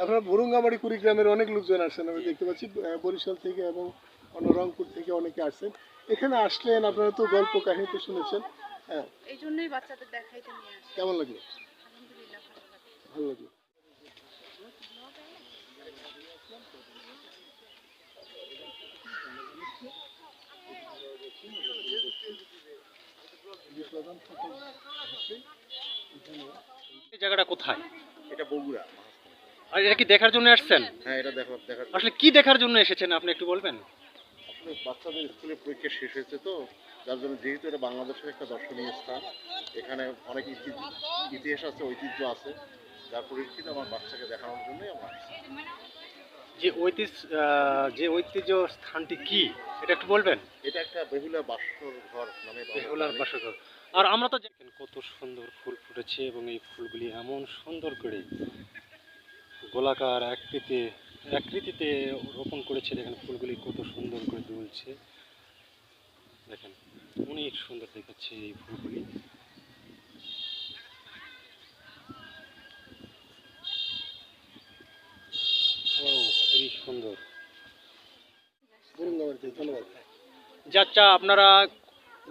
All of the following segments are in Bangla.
আপনার ভুরুঙ্গামারি কুড়িগ্রামের অনেক লোকজন আসছেন আমি দেখতে পাচ্ছি বরিশাল থেকে এবং অন্য রংপুর থেকে অনেকে আসছেন এখানে আসলেন আপনারা তো গল্প কাহিনী তো শুনেছেন। হ্যাঁ। এই জন্যই বাচ্চাদের দেখাইতে নিয়ে আসি। কেমন লাগল ভালো লাগে। লাগল জায়গাটা কোথায়? এটা বগুড়া। আর এটা কি দেখার জন্য আসছেন? হ্যাঁ এটা দেখো দেখার আসলে কি দেখার জন্য এসেছেন আপনি একটু বলবেন? আসলে বাচ্চাদের স্কুলের পরীক্ষা শেষ হয়েছে তো যার জন্য যেহেতু এটা বাংলাদেশের একটা দর্শনীয় স্থান এখানে অনেক ইতি- ইতিহাস আছে ঐতিহ্য আছে যার পরিপ্রেক্ষিতে আমার বাচ্চাকে দেখানোর জন্যই আমরা যে ঐতিহ্য যে ঐতিহ্য স্থানটি কি এটা একটু বলবেন? এটা একটা বেহুলা বাসর ঘর নামে বেহুলার জানি। বাসঘর আর আমরা তো দেখেন কত সুন্দর ফুল ফুটেছে এবং এই ফুলগুলি এমন সুন্দর করে গোলাকার আকৃতিতে আকৃতিতে রোপণ করেছে। দেখেন ফুলগুলি কত সুন্দর করে দুলছে। দেখেন অনেক সুন্দর দেখাচ্ছে এই ফুলগুলি। ও খুবই সুন্দর। ধন্যবাদ যাচ্ছা আপনারা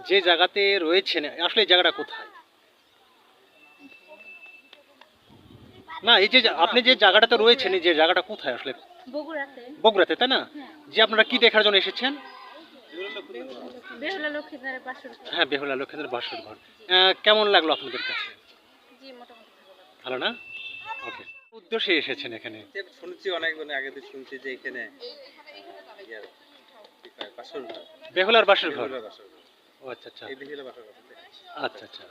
যে জায়গাতে রয়েছেন আসলে এই জায়গাটা কোথায়? না এই যে আপনি যে জায়গাটাতে রয়েছেন এই যে জায়গাটা কোথায় আসলে? বগুড়াতে। বগুড়াতে তাই না? হ্যাঁ। যে আপনারা কি দেখার জন্য এসেছেন? বেহুলা হ্যাঁ বেহুলা লক্ষ্মীদের বাসর ঘর। কেমন লাগল আপনাদের কাছে? জি মোটামুটি ভালো না? ওকে উদ্দেশ্যে এসেছেন এখানে। শুনছি অনেক মানে আগে তো শুনছি যে এখানে বাসর ঘর। বেহুলার বাসর ঘর? ও আচ্ছা আচ্ছা। এই বেহুলা বাসর ঘর আচ্ছা আচ্ছা।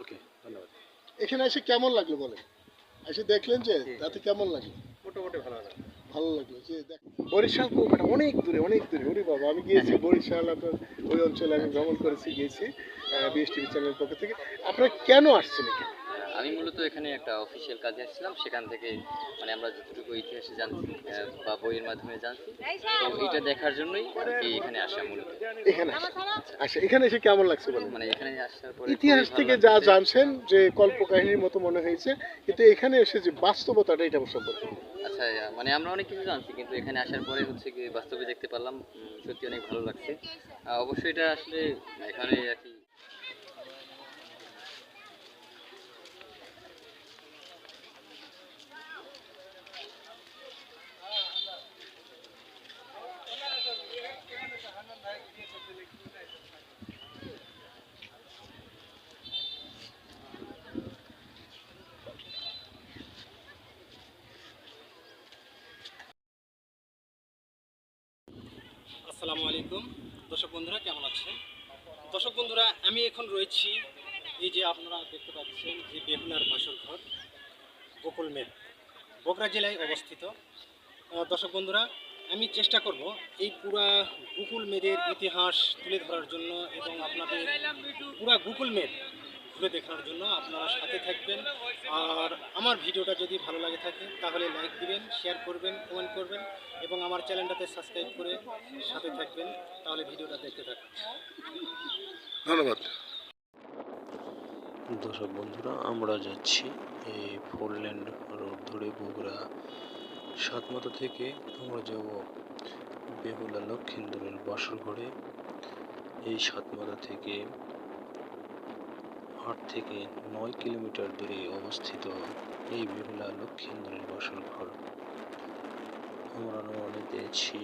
ওকে ধন্যবাদ। এখানে এসে কেমন লাগল বলেন? এসে দেখলেন যে তাতে কেমন লাগল? মোটামুটি ভালো লাগে ভালো লাগল যে দেখ- বরিশাল কুয়াকাটা অনেক দূরে অনেক দূরে। ওরে বাবা আমি গিয়েছি বরিশাল আপনার ওই অঞ্চলে আমি ভ্রমণ করেছি গিয়েছি বিএসটিভি চ্যানেলের পক্ষ থেকে। আপনারা কেন আসছেন এখানে? আমি মূলত এখানে একটা অফিসিয়াল কাজে আসছিলাম। সেখান থেকে মানে আমরা যতটুকু ইতিহাসে জানছি বা বইয়ের মাধ্যমে জানছি তো এটা দেখার জন্যই আর কি এখানে আসা মূলত। এখানে আচ্ছা এখানে এসে কেমন লাগছে বলেন? মানে এখানে আসার পরে ইতিহাস থেকে যা জানছেন যে কল্পকাহিনীর মতো মনে হয়েছে কিন্তু এখানে এসে যে বাস্তবতাটা এটা সম্পর্কে আচ্ছা মানে আমরা অনেক কিছু জানছি কিন্তু এখানে আসার পরে হচ্ছে কি বাস্তবে দেখতে পারলাম সত্যি অনেক ভালো লাগছে। অবশ্যই এটা আসলে এখানে আর কি রয়েছি এই যে আপনারা দেখতে পাচ্ছেন যে বেহুলার বাসর ঘর, গোকুল মেদ বগুড়া জেলায় অবস্থিত। দর্শক বন্ধুরা, আমি চেষ্টা করব এই পুরা গুকুল মেদের ইতিহাস তুলে ধরার জন্য এবং আপনাদের পুরা গুকুল মেদ ঘুরে দেখানোর জন্য আপনারা সাথে থাকবেন। আর আমার ভিডিওটা যদি ভালো লাগে থাকে, তাহলে লাইক দিবেন শেয়ার করবেন কমেন্ট করবেন এবং আমার চ্যানেলটাতে সাবস্ক্রাইব করে সাথে থাকবেন, তাহলে ভিডিওটা দেখতে থাকবেন ধন্যবাদ। দর্শক বন্ধুরা, আমরা যাচ্ছি এই ফোরল্যান্ড রোড ধরে বগুড়া সাতমাথা থেকে। আমরা যাব বেহুলা লক্ষেন্দ্রের বাসর ঘরে। এই সাতমাথা থেকে আট থেকে নয় কিলোমিটার দূরে অবস্থিত এই বেহুলা লক্ষেন্দ্রের বাসর ঘর। আমরা রওনা দিয়েছি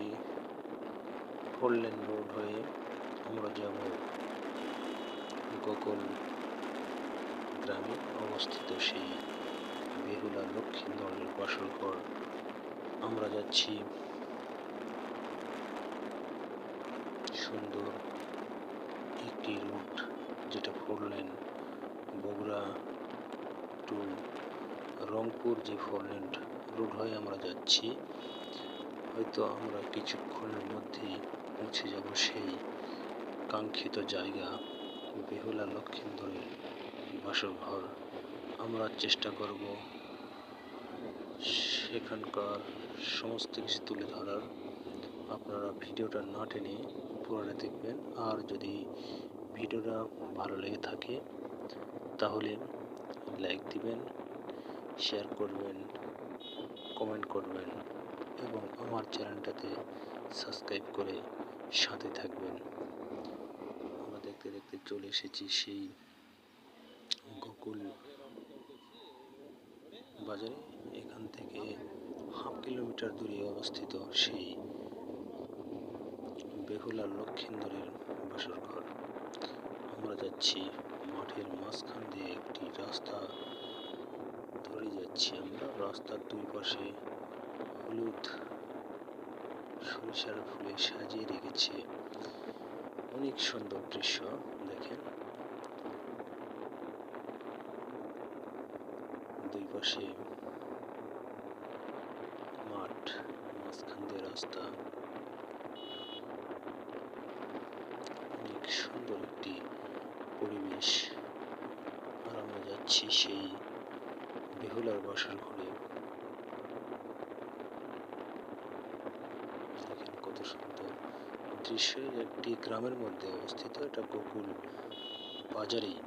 ফোরল্যান্ড রোড হয়ে। আমরা যাব গোকুল গ্রামে অবস্থিত সেই বেহুলা লক্ষ্মীন্দরের বাসরঘর আমরা যাচ্ছি সুন্দর একটি রুট, যেটা four lane, Bogura to Rangpur, যে ফোর লেন রুট হয়ে আমরা যাচ্ছি। হয়তো আমরা কিছুক্ষণের মধ্যেই পৌঁছে যাব সেই কাঙ্ক্ষিত জায়গা বেহুলা লক্ষ্মীন্দরের বাসঘর আমরা চেষ্টা করব সেখানকার সমস্ত কিছু তুলে ধরার। আপনারা ভিডিওটা না টেনে পুরোটা দেখবেন। আর যদি ভিডিওটা ভালো লেগে থাকে, তাহলে লাইক দিবেন, শেয়ার করবেন, কমেন্ট করবেন এবং আমার চ্যানেলটাতে সাবস্ক্রাইব করে সাথে থাকবেন। আমরা দেখতে দেখতে চলে এসেছি সেই গোকুল বাজারে এখান থেকে হাফ কিলোমিটার দূরে অবস্থিত সেই বেহুলা লক্ষিন্দরের বাসর ঘর। আমরা যাচ্ছি মাঠের মাঝখান দিয়ে একটি রাস্তা ধরে যাচ্ছি আমরা। রাস্তার দুই পাশে হলুদ সরিষার ফুলে সাজিয়ে রেখেছে। অনেক সুন্দর দৃশ্য, দেখেন দুই পাশে মাঠ, মাঝখান দিয়ে রাস্তা। অনেক সুন্দর একটি পরিবেশ। আর আমরা যাচ্ছি সেই বেহুলার বাসার ঘরে। দেখেন কত সুন্দর দৃশ্য। একটি গ্রামের মধ্যে অবস্থিত। এটা গোকুল বাজারেই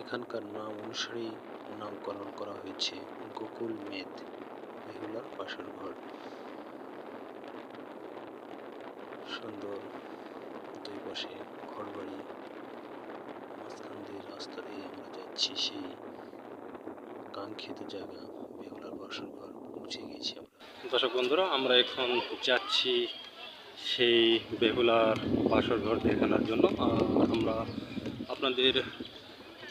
এখানকার নাম অনুসারেই নামকরণ করা হয়েছে গোকুল মেদ বেহুলার বাসার ঘর। সুন্দর দুই পাশে ঘরবাড়ি, মাঝখান দিয়ে রাস্তা দিয়ে আমরা যাচ্ছি সেই কাঙ্ক্ষিত জায়গা বেহুলার বাসর ঘর। পৌঁছে গেছি আমরা। দর্শক বন্ধুরা, আমরা এখন যাচ্ছি সেই বেহুলার বাসর ঘর দেখানোর জন্য। আর আমরা আপনাদের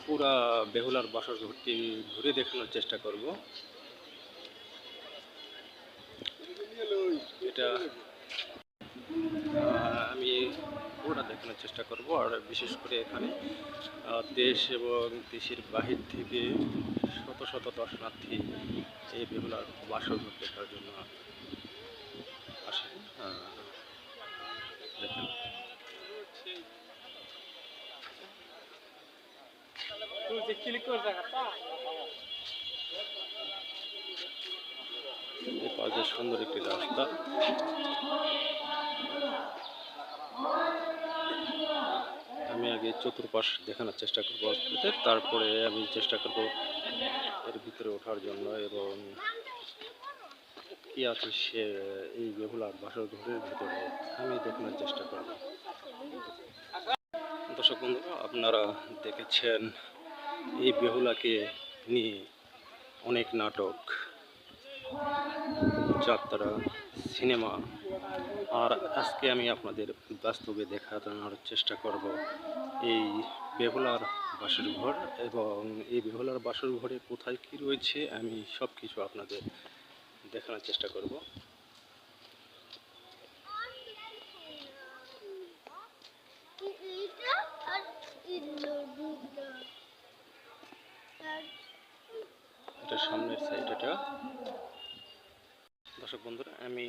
পুরা বেহুলার বাসর ঘরটি ঘুরে দেখানোর চেষ্টা করব। এটা আমি পুরোটা দেখানোর চেষ্টা করব, আর বিশেষ করে এখানে দেশ এবং দেশের বাহির থেকে শত শত দর্শনার্থী এই বেহুলার বাসর ঘর দেখার জন্য দেখেন এই পাশে সুন্দর একটি রাস্তা। আমি আগে চতুর্পাশ দেখানোর চেষ্টা করব তারপরে আমি চেষ্টা করব এর ভিতরে ওঠার জন্য এবং কি আছে সে, এই বেহুলার বাসর ঘরের ভিতরে আমি দেখানোর চেষ্টা করব। দর্শক বন্ধুরা, আপনারা দেখেছেন এই বেহুলাকে নিয়ে অনেক নাটক। যাত্রা, সিনেমা, আর আজকে আমি আপনাদের বাস্তবে দেখানোর চেষ্টা করব এই বেহুলার বাসর ঘর এবং এই বেহুলার বাসর ঘরে কোথায় কি রয়েছে আমি সব কিছু আপনাদের দেখানোর চেষ্টা করব। এটা সামনের সাইড এটা দর্শক বন্ধুরা, আমি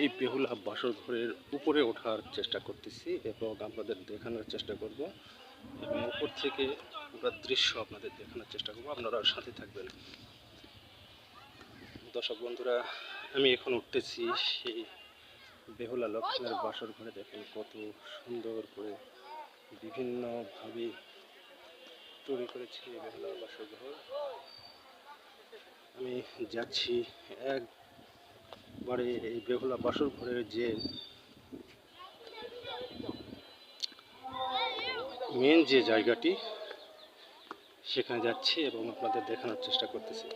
এই বেহুলা বাসর ঘরের উপরে ওঠার চেষ্টা করতেছি এবং আপনাদের দেখানোর চেষ্টা করব এবং উপর থেকে পুরো দৃশ্য আপনাদের দেখানোর চেষ্টা করব। আপনারা সাথে থাকবেন। দর্শক বন্ধুরা, আমি এখন উঠতেছি সেই বেহুলা লক্ষ্মণের বাসর ঘরে। দেখেন কত সুন্দর করে বিভিন্নভাবে তৈরি করেছি এই বেহুলা বাসর ঘর। আমি যাচ্ছি একবারে এই বেহুলা বাসর ঘরের যে মেন যে জায়গাটি, সেখানে যাচ্ছি এবং আপনাদের দেখানোর চেষ্টা করতেছি।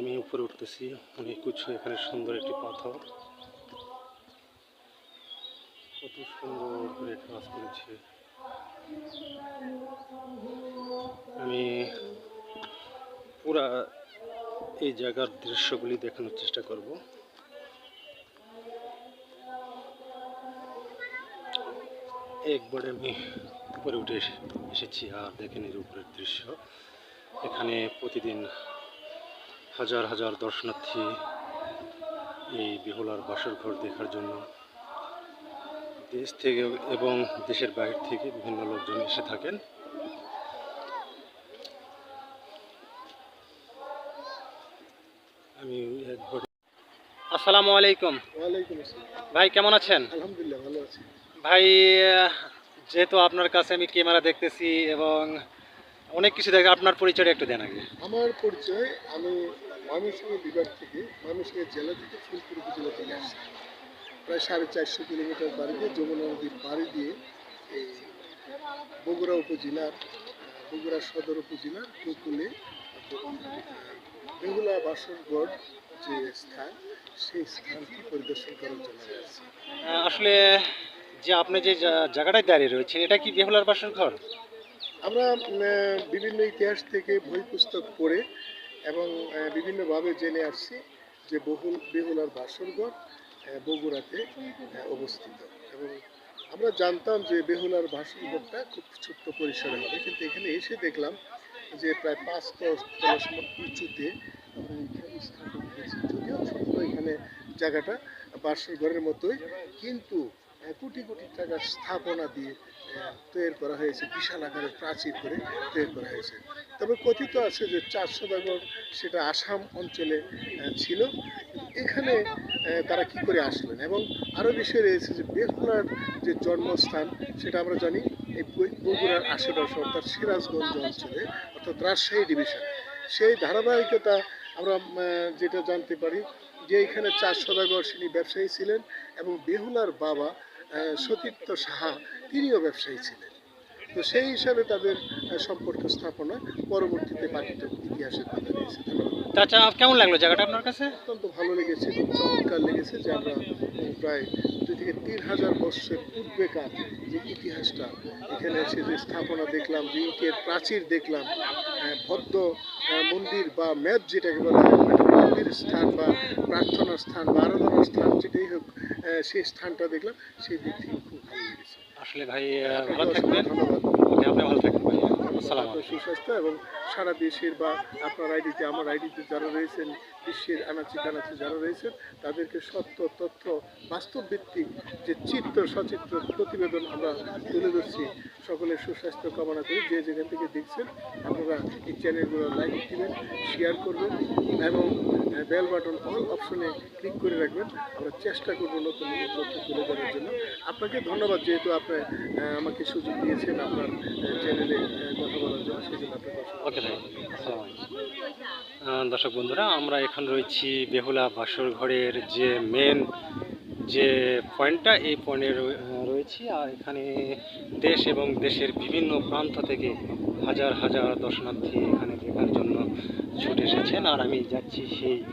আমি উপরে উঠতেছি, অনেক কিছু এখানে সুন্দর একটি পাথর। কত সুন্দর করে কাজ করেছে। আমি পুরা এই জায়গার দৃশ্যগুলি দেখানোর চেষ্টা করব। একবারে আমি উপরে উঠে এসেছি, আর দেখেন এর উপরের দৃশ্য। এখানে প্রতিদিন হাজার হাজার দর্শনার্থী এই বিহলার বাসর ঘর দেখার জন্য দেশ থেকে এবং দেশের বাইরে থেকে বিভিন্ন লোকজন এসে থাকেন। আমি আসসালামু আলাইকুম। ভাই কেমন আছেন? আলহামদুলিল্লাহ ভালো আছি। ভাই যেহেতু আপনার কাছে আমি ক্যামেরা দেখতেছি এবং অনেক কিছু দেখে আপনার পরিচয়টা একটু দেন আগে। আমার পরিচয় আমি ময়মনসিংহ বিভাগ থেকে ময়মনসিংহ জেলা থেকে ফুলপুর উপজেলা থেকে আসছি। প্রায় সাড়ে চারশো কিলোমিটার বাড়ি দিয়ে যমুনা নদীর পাড়ি দিয়ে এই বগুড়া উপজেলার বগুড়া সদর উপজেলার কুকুলে বেহুলা বাসরগড় যে স্থান সেই স্থানটি পরিদর্শন করার জন্য আসলে যে আপনি যে জায়গাটায় দাঁড়িয়ে রয়েছেন এটা কি বেহুলার বাসর ঘর? আমরা বিভিন্ন ইতিহাস থেকে বই পুস্তক পড়ে এবং বিভিন্নভাবে জেনে আসছি যে বহুল বেহুলার আহ, বগুড়াতে অবস্থিত। এবং আমরা জানতাম যে বেহুলার বাসরঘরটা খুব ছোট্ট পরিসরে হবে, কিন্তু এখানে এসে দেখলাম যে প্রায় পাঁচ দশ উঁচুতে স্থাপন হয়েছে। যদিও ছোট্ট এখানে জায়গাটা বাসর ঘরের মতোই, কিন্তু কোটি কোটি টাকার স্থাপনা দিয়ে তৈরি করা হয়েছে, বিশাল আকারের প্রাচীর করে তৈরি করা হয়েছে। তবে কথিত আছে যে চার সদাগর সেটা আসাম অঞ্চলে ছিল। এখানে তারা কি করে আসলেন? এবং আরও বিষয় রয়েছে যে বেহুলার যে জন্মস্থান, সেটা আমরা জানি এই বগুড়ার আশেপাশে, অর্থাৎ সিরাজগঞ্জ অঞ্চলে, অর্থাৎ রাজশাহী ডিভিশন। সেই ধারাবাহিকতা আমরা যেটা জানতে পারি যে এখানে চার সদাগর তিনি ব্যবসায়ী ছিলেন এবং বেহুলার বাবা সতীর্থ সাহা তিনিও ব্যবসায়ী ছিলেন। তো সেই হিসাবে তাদের সম্পর্ক স্থাপনা পরবর্তীতে বাকিটা ইতিহাসের পাতা রয়েছে চাচা কেমন লাগল জায়গাটা আপনার কাছে? অত্যন্ত ভালো লেগেছে খুব চমৎকার লেগেছে যে আমরা প্রায় দুই থেকে তিন হাজার বৎসরের পূর্বেকার যে ইতিহাসটা এখানে এসে যে স্থাপনা দেখলাম যে ইটের প্রাচীর দেখলাম ভদ্র মন্দির বা ম্যাপ যেটাকে বলা হয় মন্দির স্থান বা প্রার্থনা স্থান বা আরাধনার স্থান যেটাই হোক সেই স্থানটা দেখলাম সেই দিক থেকে খুব ভালো লেগেছে। আসলে ভাই ভালো থাকবেন। ধন্যবাদ। ওকে আপনি ভালো থাকবেন ভাইয়া সুস্বাস্থ্য এবং সারা দেশের বা আপনার আইডিতে, আমার আইডিতে যারা রয়েছেন বিশ্বের আনাচি কানাচি যারা রয়েছেন তাদেরকে সত্য তথ্য বাস্তব ভিত্তিক যে চিত্র সচিত্র প্রতিবেদন আমরা তুলে ধরছি। সকলের সুস্বাস্থ্য কামনা করি। যে যেখান থেকে দেখছেন আপনারা এই চ্যানেলগুলো লাইক দিবেন শেয়ার করবেন এবং বেল বাটন অল অপশনে ক্লিক করে রাখবেন। আমরা চেষ্টা করব নতুন নতুন তথ্য তুলে ধরার জন্য। আপনাকে ধন্যবাদ যেহেতু আপনি আমাকে সুযোগ দিয়েছেন আপনার চ্যানেলে কথা বলার জন্য। সেই জন্য আপনাকে অসংখ্য ওকে দর্শক বন্ধুরা, আমরা এখন রয়েছি বেহুলা বাসর ঘরের যে মেন যে পয়েন্টটা, এই পয়েন্টে রয়ে- রয়েছি। আর এখানে দেশ এবং দেশের বিভিন্ন প্রান্ত থেকে হাজার হাজার দর্শনার্থী এখানে দেখার জন্য ছুটে এসেছেন। আর আমি যাচ্ছি সেই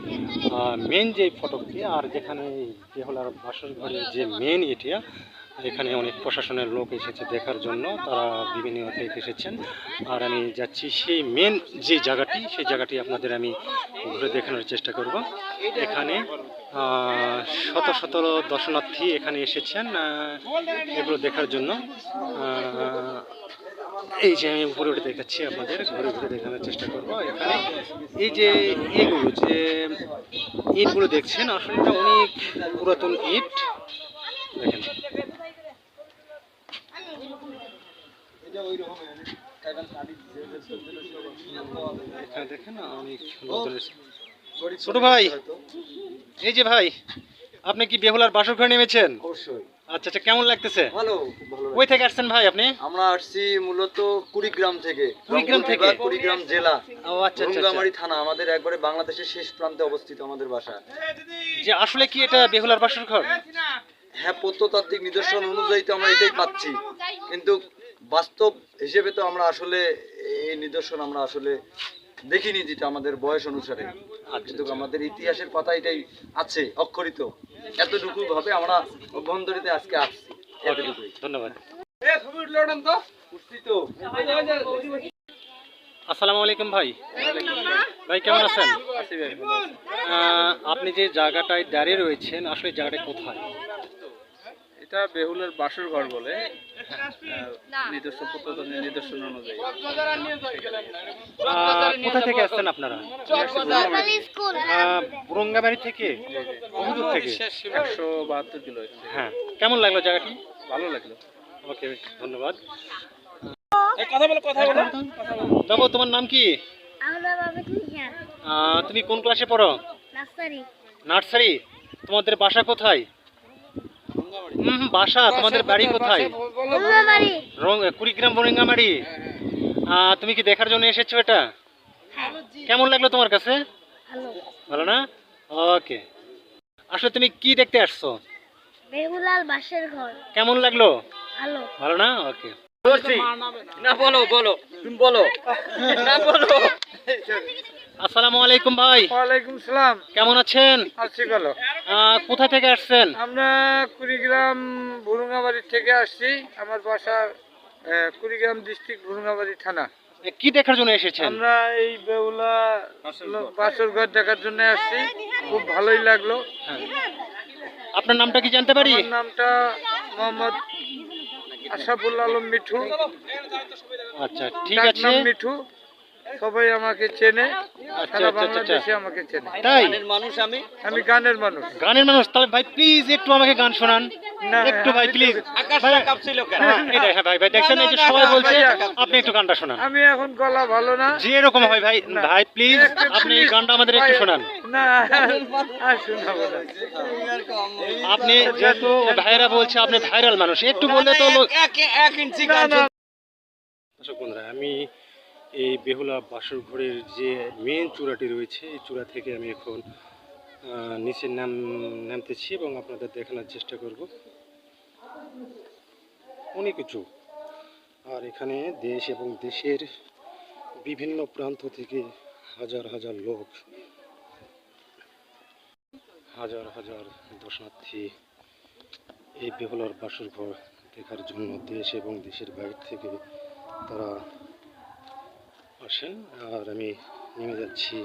মেন যে ফটকটি, আর যেখানে বেহুলার বাসর ঘরের যে মেন এটিয়া এখানে অনেক প্রশাসনের লোক এসেছে দেখার জন্য, তারা বিভিন্ন থেকে এসেছেন। আর আমি যাচ্ছি সেই মেন যে জায়গাটি, সেই জায়গাটি আপনাদের আমি ঘুরে দেখানোর চেষ্টা করব। এখানে শত শত দর্শনার্থী এখানে এসেছেন এগুলো দেখার জন্য। এই যে আমি উপরে উঠে দেখাচ্ছি আপনাদের, ঘুরে ঘুরে দেখানোর চেষ্টা করব। এখানে এই যে এগুলো, যে ইটগুলো দেখছেন, আসলে অনেক পুরাতন ইট। দেখেন এখানে দেখেন অনেক ছোট ভাই। এই যে ভাই আপনি কি বেহুলার বাসর ঘরে নেমেছেন? অবশ্যই। আচ্ছা আচ্ছা কেমন লাগতেছে? ভালো ভালো কই থেকে আসছেন ভাই আপনি? আমরা আসছি মূলত কুড়িগ্রাম থেকে। কুড়িগ্রাম থেকে? কুড়িগ্রাম জেলা। ও আচ্ছা আচ্ছা, আচ্ছা। থানা আমাদের একবারে বাংলাদেশের শেষ প্রান্তে অবস্থিত আমাদের বাসা। যে আসলে কি এটা বেহুলার বাসর ঘর? হ্যাঁ প্রত্নতাত্ত্বিক নিদর্শন অনুযায়ী তো আমরা এটাই পাচ্ছি। কিন্তু বাস্তব হিসেবে তো আমরা আসলে এই নিদর্শন আমরা আসলে দেখিনি যেটা আমাদের বয়স অনুসারে। কিন্তু আমাদের ইতিহাসের পাতা এটাই আছে অক্ষরিত। এতটুকু ভাবে আমরা অভ্যন্তরীতে আজকে আসছি। এতটুকুই। ধন্যবাদ। আসসালামু আলাইকুম ভাই। ভাই কেমন আছেন? আহ, আপনি যে জায়গাটায় দাঁড়িয়ে রয়েছেন আসলে জায়গাটা কোথায়? এটা বেহুলের বাসর ঘর বলে। নিদর্শন প্রত্নতত্ত্বের নিদর্শন অনুযায়ী। কোথা থেকে আসছেন আপনারা? বুরঙ্গাবাড়ি থেকে? বহুদূর থেকে? একশো বাহাত্তর কিলো হ্যাঁ। কেমন লাগল জায়গাটি? ভালো লাগল। ওকে ধন্যবাদ। বাবু তোমার নাম কি? তুমি কোন ক্লাসে পড়ো? নার্সারি। নার্সারি? তোমাদের বাসা কোথায়? হুম, বাসা তোমাদের বাড়ি কোথায়? বাড়ি রং কুড়িগ্রাম বরিঙ্গামারি আহ, তুমি কি দেখার জন্য এসেছ এটা? কেমন লাগল তোমার কাছে? ভালো। ভালো না? ওকে। আসলে তুমি কি দেখতে আসছো? বেহুলাল বাসের ঘর। কেমন লাগল? ভালো। ভালো না? ওকে। বলছি। না বলো বলো। তুমি বলো। না বলো। আসসালামু আলাইকুম ভাই। ওয়ালাইকুম সালাম। কেমন আছেন? আছি ভালো। কোথা থেকে আসছেন? আমরা কুড়িগ্রাম ভুরুঙ্গাবাড়ি থেকে আসছি। আমার বাসা কুড়িগ্রাম ডিস্ট্রিক্ট ভুরুঙ্গাবাড়ি থানা। কি দেখার জন্য এসেছেন? আমরা এই বেউলা বাসর ঘর দেখার জন্য আসছি। খুব ভালোই লাগল। আপনার নামটা কি জানতে পারি? নামটা মোহাম্মদ আশাফুল আলম মিঠু। আচ্ছা ঠিক আছে। মিঠু। সবাই আমাকে চেনে আচ্ছা, সারা আচ্ছা, আচ্ছা, বাংলাদেশে আমাকে চেনে। তাই? মানুষ আমি? আমি গানের মানুষ। গানের মানুষ তাহলে ভাই প্লিজ একটু আমাকে গান শোনান। একটু ভাই আমি প্লিজ আকাশটা কাঁপছিল কেন? হ্যাঁ ভাই ভাই দেখছেন এই যে সবাই বলছে আপনি একটু গানটা শোনান। আমি এখন গলা ভালো না। যে এরকম হয় ভাই ভাই প্লিজ আপনি এই গানটা আমাদের একটু শোনান। না আর শোনাবো না আপনি যেহেতু ভাইরা বলছে আপনি ভাইরাল মানুষ একটু বললে তো এক ইঞ্চি দর্শক বন্ধুরা আমি এই বেহুলা বাসর ঘরের যে মেন চূড়াটি রয়েছে, এই চূড়া থেকে আমি এখন নিচে নাম, নামতেছি এবং আপনাদের দেখানোর চেষ্টা করব। অনেক উঁচু। আর এখানে দেশ এবং দেশের বিভিন্ন প্রান্ত থেকে হাজার হাজার লোক, হাজার হাজার দর্শনার্থী এই বেহুলার বাসর ঘর দেখার জন্য দেশ এবং দেশের বাইরে থেকে তারা আসেন, আর আমি নেমে যাচ্ছি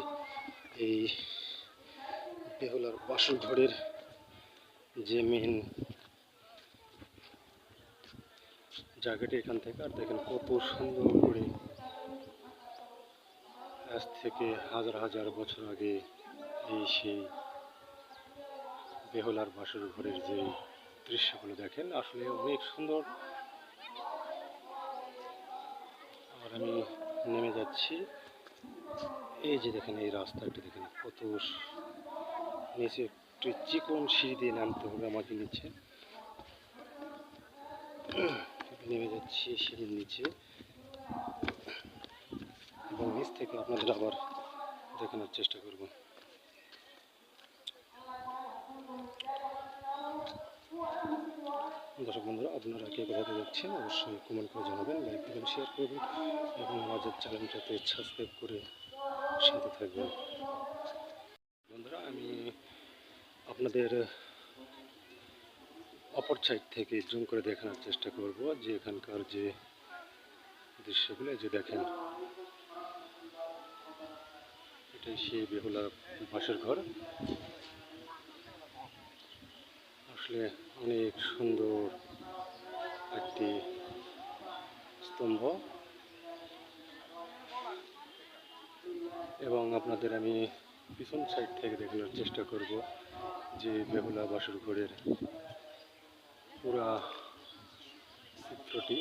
এই বেহুলার বাসর ঘরের যে মেন জায়গাটি এখান থেকে। আর দেখেন কত সুন্দর করে আজ থেকে হাজার হাজার বছর আগে এই সেই বেহুলার বাসর ঘরের যে দৃশ্যগুলো দেখেন, আসলে অনেক সুন্দর। আর আমি নেমে যাচ্ছি। এই যে দেখেন, এই রাস্তাটি দেখেন, কত নিচে একটু চিকন সিঁড়ি দিয়ে নামতে হবে আমাকে নিচে। নেমে যাচ্ছি সিঁড়ির নিচে। এবং নিচ থেকে আপনাদের আবার দেখানোর চেষ্টা করব। দর্শক বন্ধুরা, আপনারা কে কোথাতে যাচ্ছেন অবশ্যই কমেন্ট করে জানাবেন লাইক দেবেন শেয়ার করবেন এবং আমাদের চ্যানেলটাতে সাবস্ক্রাইব করে সাথে থাকবেন। বন্ধুরা, আমি আপনাদের অপর সাইড থেকে জুম করে দেখানোর চেষ্টা করব, যে এখানকার যে দৃশ্যগুলো যে দেখেন, এটাই সেই বেহুলা বাসের ঘর। আসলে অনেক সুন্দর একটি স্তম্ভ। এবং আপনাদের আমি পিছন সাইড থেকে দেখানোর চেষ্টা করব যে বেহুলা বাসর ঘরের পুরা চিত্রটি।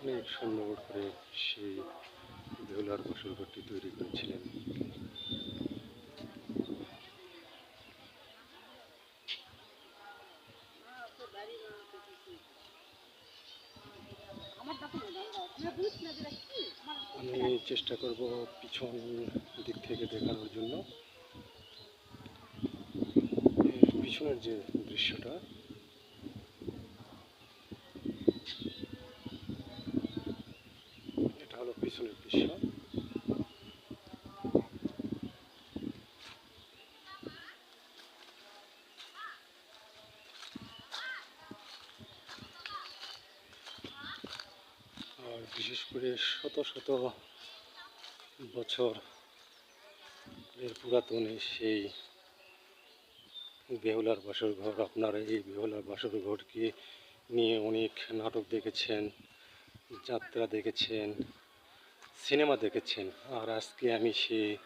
অনেক সুন্দর করে সেই বেহুলার বাসর ঘরটি তৈরি করেছিলেন। আমি চেষ্টা করব পিছন দিক থেকে দেখানোর জন্য। পিছনের যে দৃশ্যটা পিছনের দৃশ্য আর বিশেষ করে শত শত বছর এর পুরাতন সেই বেহুলার বাসর ঘর আপনারা এই বেহুলার বাসর ঘরকে নিয়ে অনেক নাটক দেখেছেন, যাত্রা দেখেছেন। সিনেমা দেখেছেন। আর আজকে আমি সে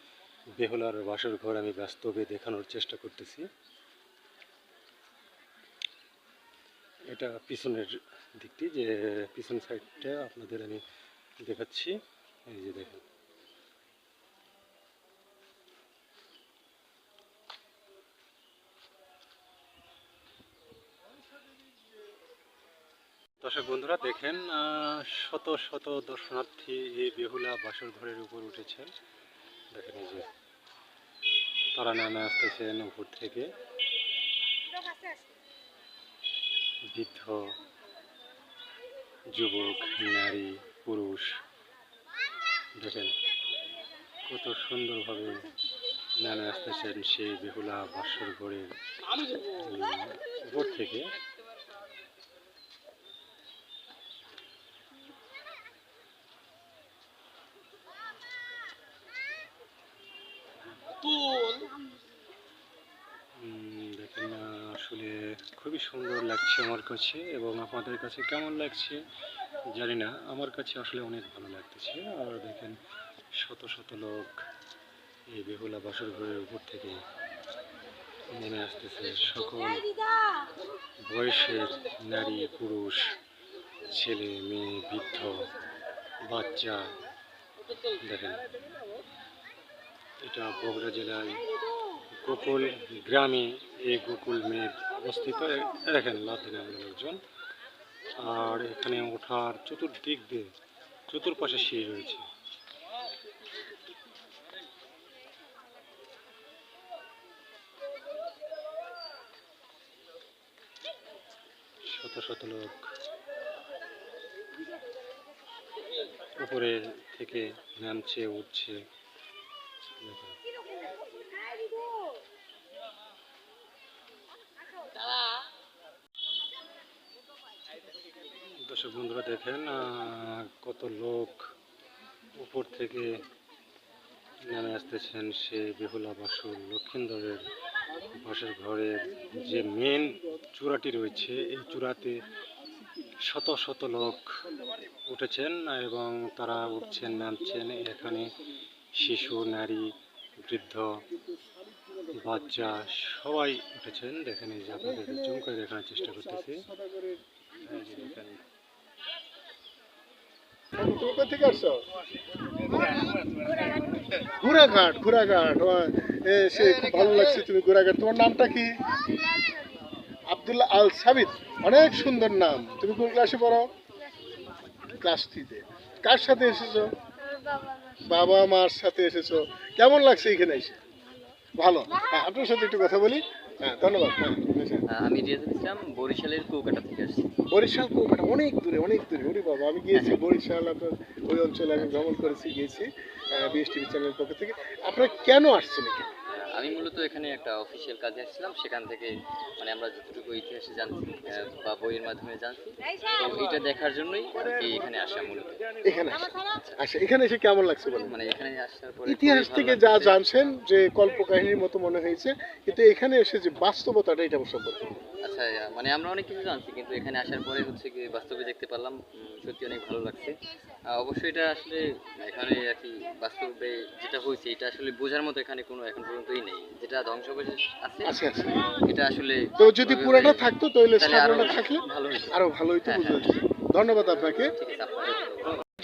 বেহুলার বাসর ঘর আমি বাস্তবে দেখানোর চেষ্টা করতেছি। এটা পিছনের দিকটি, যে পিছন সাইডটা আপনাদের আমি দেখাচ্ছি। এই যে দেখেন। দর্শক বন্ধুরা, দেখেন শত শত দর্শনার্থী এই বেহুলা বাসর ঘরের উপর উঠেছেন দেখেন এই যে, তারা নেমে আসতেছেন উপর থেকে। বৃদ্ধ, যুবক, নারী, পুরুষ, দেখেন, কত সুন্দরভাবে নেমে আসতেছেন সেই বেহুলা বাসর ঘরের উপর থেকে। উম, দেখেন আসলে খুবই সুন্দর লাগছে আমার কাছে এবং আপনাদের কাছে কেমন লাগছে জানি না আমার কাছে আসলে অনেক ভালো লাগতেছে। আর দেখেন শত শত লোক এই বেহুলা বাসর ঘরের উপর থেকে নেমে আসতেছে। সকল বয়সের নারী পুরুষ ছেলে মেয়ে বৃদ্ধ বাচ্চা দেখেন এটা বগুড়া জেলায় গোকুল গ্রামে এই গোকুল মেঘ অবস্থিত। দেখেন লাথি নামের লোকজন। আর এখানে ওঠার চতুর্দিক দিয়ে চতুর্পাশে সিঁড়ি রয়েছে। শত শত লোক উপরে থেকে নামছে, উঠছে দেখেন দর্শক বন্ধুরা দেখেন আহ, কত লোক উপর থেকে নেমে আসতেছেন সে বেহুলা বাসুর লক্ষিন্দরের বাসের ঘরের যে মেন চূড়াটি রয়েছে, এই চূড়াতে শত শত লোক উঠেছেন এবং তারা উঠছেন, নামছেন। এখানে শিশু, নারী, বৃদ্ধ, বাচ্চা সবাই উঠেছেন। দেখেন এই যে আপনাদের জুম দেখানোর চেষ্টা করতেছি। কোথেকে আসছো? ঘোড়াঘাট ঘোড়াঘাট। সে খুব ভালো লাগছে তুমি ঘোড়াঘাট। তোমার নামটা কি? আব্দুল্লাহ আল সাবিত অনেক সুন্দর নাম। তুমি কোন ক্লাসে পড়ো? ক্লাস থ্রিতে কার সাথে এসেছ? বাবা মার সাথে এসেছ। কেমন লাগছে এখানে এসে? ভালো। হ্যাঁ আপনার সাথে একটু কথা বলি। হ্যাঁ ধন্যবাদ। হ্যাঁ। আমি রিয়াজুল বরিশালের কৌকাটা থেকে আসছি। বরিশাল কলকাতা অনেক দূরে অনেক দূরে। ওরে বাবা, আমি গিয়েছি বরিশাল, আপনার ওই অঞ্চলে আমি ভ্রমণ করেছি, গিয়েছি বিএসটিভি চ্যানেলের পক্ষ থেকে। আপনারা কেন আসছেন এখানে? আমি মূলত এখানে একটা অফিসিয়াল কাজে আসছিলাম। সেখান থেকে মানে আমরা যতটুকু ইতিহাসে জানছি বা বইয়ের মাধ্যমে জানছি তো এটা দেখার জন্যই এখানে আসা মূলত। এখানে আচ্ছা এখানে এসে কেমন লাগছে বলেন? মানে এখানে আসার পরে ইতিহাস থেকে যা জানছেন যে কল্পকাহিনীর মতো মনে হয়েছে কিন্তু এখানে এসে যে বাস্তবতাটা এটা সম্পর্কে। আচ্ছা মানে আমরা অনেক কিছু জানছি কিন্তু এখানে আসার পরে হচ্ছে কি বাস্তবে দেখতে পারলাম সত্যি অনেক ভালো লাগছে। অবশ্যই এটা আসলে এখানে আর কি বাস্তবে যেটা হয়েছে এটা আসলে বোঝার মতো এখানে কোনো এখন পর্যন্তই নেই। যেটা ধ্বংসাবশেষ আছে আছে আছে। এটা আসলে তো যদি পুরাটা থাকতো তাহলে সামনেটা থাকলে ভালো হতো। আরও ভালো হইতো হ্যাঁ, পারছি। ধন্যবাদ আপনাকে।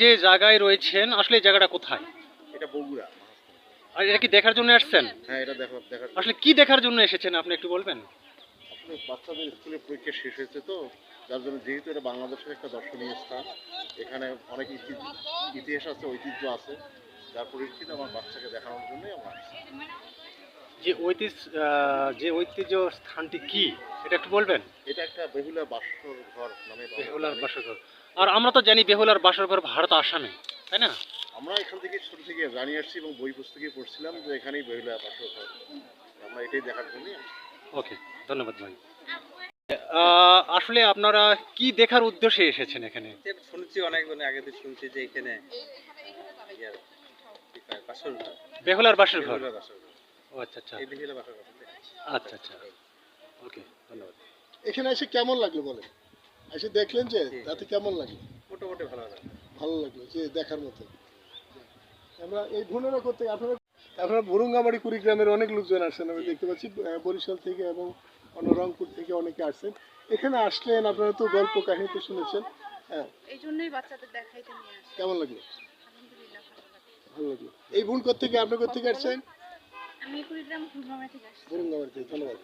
যে জায়গায় রয়েছেন আসলে জায়গাটা কোথায়? এটা বগুড়া। আর এটা কি দেখার জন্য আসছেন? হ্যাঁ এটা দেখো দেখার আসলে কি দেখার জন্য এসেছেন আপনি একটু বলবেন? আসলে বাচ্চাদের স্কুলের পরীক্ষা শেষ হয়েছে তো। যার জন্য যেহেতু এটা বাংলাদেশের একটা দর্শনীয় স্থান এখানে অনেক ইতি- ইতিহাস আছে ঐতিহ্য আছে। যার পরিপ্রেক্ষিতে আমার বাচ্চাকে দেখানোর জন্যই আমরা যে ঐতিহ্য যে ঐতিহ্য স্থানটি কি এটা একটু বলবেন? এটা একটা বেহুলা বাসর ঘর নামে বেহুলার জানি। বাসরঘর আর আমরা তো জানি বেহুলার বাসরঘর ভারত আসামে তাই না? আমরা এখান থেকে ছোট থেকে জানিয়ে আসছি এবং বই পুস্তকে পড়ছিলাম যে এখানেই বেহুলা বাসর ঘর। আমরা এটাই দেখার জন্যই ওকে ধন্যবাদ ভাই। আসলে আপনারা কি দেখার উদ্দেশ্যে এসেছেন এখানে? শুনছি অনেক মানে আগে তো শুনছি যে এখানে বেহুলার বাসর ঘর। ও আচ্ছা আচ্ছা। আচ্ছা আচ্ছা। ওকে ধন্যবাদ। এখানে এসে কেমন লাগল বলেন? এসে দেখলেন যে তাতে কেমন লাগল? মোটামুটি ভালো লাগে ভালো লাগল যে দেখার মতো। আমরা এই ভ্রমণটা করতে আপনারা আপনারা বরুঙ্গাবাড়ি কুড়িগ্রামের অনেক লোকজন আসছেন আমি দেখতে পাচ্ছি বরিশাল থেকে এবং অন্য রংপুর থেকে অনেকে আসছেন। এখানে আসলেন আপনারা তো গল্প কাহিনী তো শুনেছেন। হ্যাঁ। এই জন্যই বাচ্চাদের কেমন লাগল? ভালো লাগল। এই বোন থেকে আপনি থেকে আসছেন? ধন্যবাদ।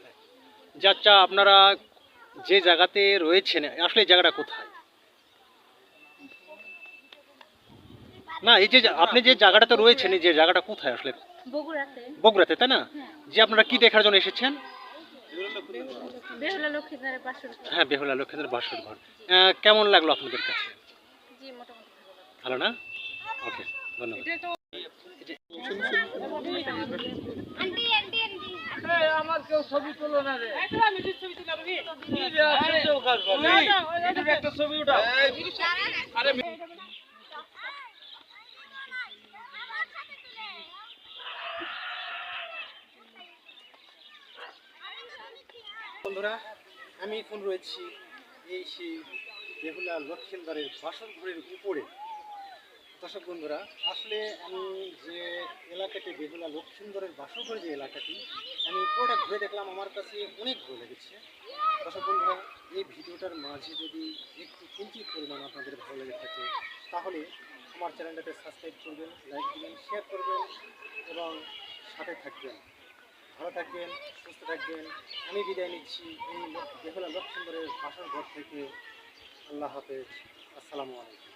যাচ্ছা আপনারা যে জায়গাতে রয়েছেন আসলে জায়গাটা কোথায়? না এই যে আপনি যে জায়গাটাতে রয়েছেন এই যে জায়গাটা কোথায় আসলে? বগুড়াতে। বগুড়াতে তাই না? যে আপনারা কি দেখার জন্য এসেছেন? বেহুলা বাসর হ্যাঁ বেহুলা লক্ষ্মীদের বাসর ঘর। কেমন লাগল আপনাদের কাছে? জি মোটামুটি ভালো ভালো না? ওকে ধন্যবাদ। Aunty aunty aunty. আমার কেউ ছবি তুলো না রে। একটা ছবি উঠাও। বন্ধুরা, আমি এখন রয়েছি এই সেই বেহুলা লক্ষ্মীন্দারের বাসর ঘরের উপরে। দর্শক বন্ধুরা, আসলে আমি যে এলাকাটি বেহুলা লক্ষ্মীন্দরের বাসর ঘরের যে এলাকাটি, আমি পুরোটা ঘুরে দেখলাম, আমার কাছে অনেক ভালো লেগেছে। দর্শক বন্ধুরা, এই ভিডিওটার মাঝে যদি একটু কিঞ্চিত পরিমাণ আপনাদের ভালো লেগে থাকে, তাহলে আমার চ্যানেলটাকে সাবস্ক্রাইব করবেন, লাইক দিবেন শেয়ার করবেন এবং সাথে থাকবেন। ভালো থাকবেন, সুস্থ থাকবেন। আমি বিদায় নিচ্ছি এই বেহুলা লক্ষ্মীন্দরের বাসর ঘর থেকে। আল্লাহ হাফেজ। আসসালামু আলাইকুম।